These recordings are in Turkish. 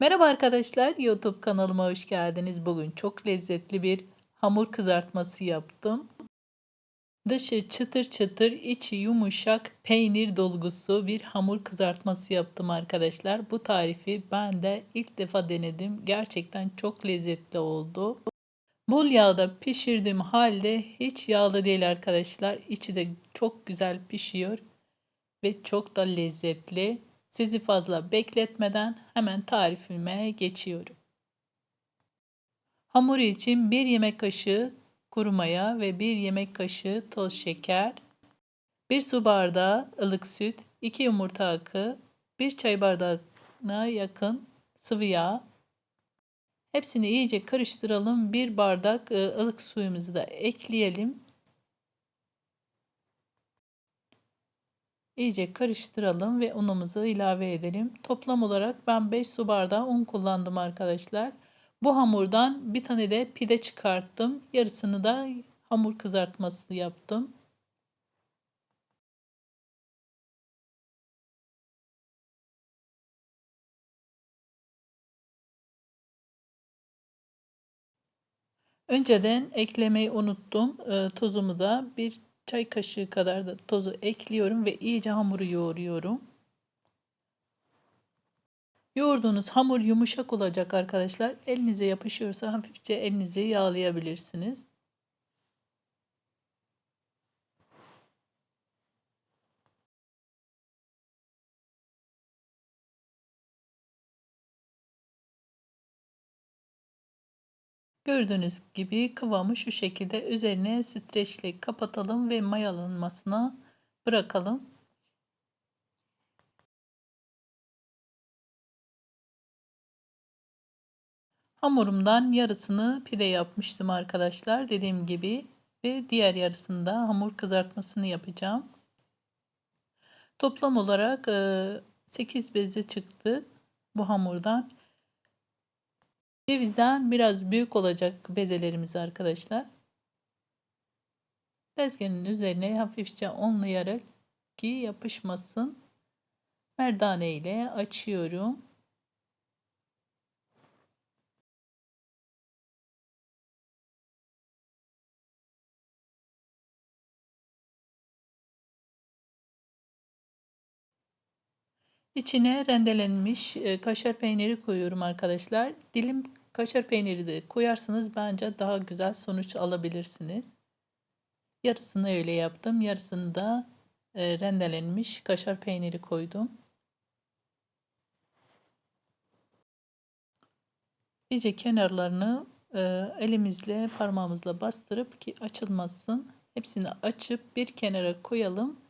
Merhaba arkadaşlar, YouTube kanalıma hoş geldiniz. Bugün çok lezzetli bir hamur kızartması yaptım. Dışı çıtır çıtır, içi yumuşak peynir dolgusu bir hamur kızartması yaptım arkadaşlar. Bu tarifi ben de ilk defa denedim. Gerçekten çok lezzetli oldu. Bol yağda pişirdiğim halde hiç yağlı değil arkadaşlar. İçi de çok güzel pişiyor ve çok da lezzetli. Sizi fazla bekletmeden hemen tarifime geçiyorum. Hamuru için 1 yemek kaşığı kuru maya ve 1 yemek kaşığı toz şeker, 1 su bardağı ılık süt, 2 yumurta akı, 1 çay bardağına yakın sıvı yağ. Hepsini iyice karıştıralım. 1 bardak ılık suyumuzu da ekleyelim. İyice karıştıralım ve unumuzu ilave edelim. Toplam olarak ben 5 su bardağı un kullandım arkadaşlar. Bu hamurdan bir tane de pide çıkarttım. Yarısını da hamur kızartması yaptım. Önceden eklemeyi unuttum. E, tuzumu da bir çay kaşığı kadar da tozu ekliyorum ve iyice hamuru yoğuruyorum. Yoğurduğunuz hamur yumuşak olacak arkadaşlar. Elinize yapışıyorsa hafifçe elinizi yağlayabilirsiniz. Gördüğünüz gibi kıvamı şu şekilde üzerine streçle kapatalım ve mayalanmasına bırakalım. Hamurumdan yarısını pide yapmıştım arkadaşlar dediğim gibi ve diğer yarısında hamur kızartmasını yapacağım. Toplam olarak 8 beze çıktı bu hamurdan. Cevizden biraz büyük olacak bezelerimiz arkadaşlar. Tezgahın üzerine hafifçe onlayarak ki yapışmasın. Merdane ile açıyorum. İçine rendelenmiş e, kaşar peyniri koyuyorum arkadaşlar. Dilim kaşar peyniri de koyarsanız bence daha güzel sonuç alabilirsiniz. Yarısını öyle yaptım. Yarısını da e, rendelenmiş kaşar peyniri koydum. İyice kenarlarını e, elimizle parmağımızla bastırıp ki açılmasın. Hepsini açıp bir kenara koyalım.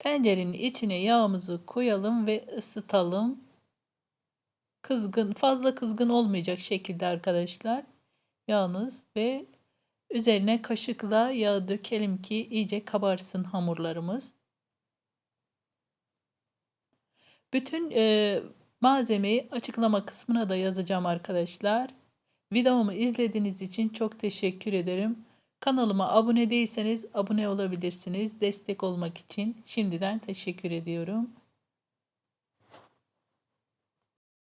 Tencerenin içine yağımızı koyalım ve ısıtalım. Kızgın, fazla kızgın olmayacak şekilde arkadaşlar. Yağınız ve üzerine kaşıkla yağ dökelim ki iyice kabarsın hamurlarımız. Bütün e, malzemeyi açıklama kısmına da yazacağım arkadaşlar. Videomu izlediğiniz için çok teşekkür ederim. Kanalıma abone değilseniz abone olabilirsiniz. Destek olmak için şimdiden teşekkür ediyorum.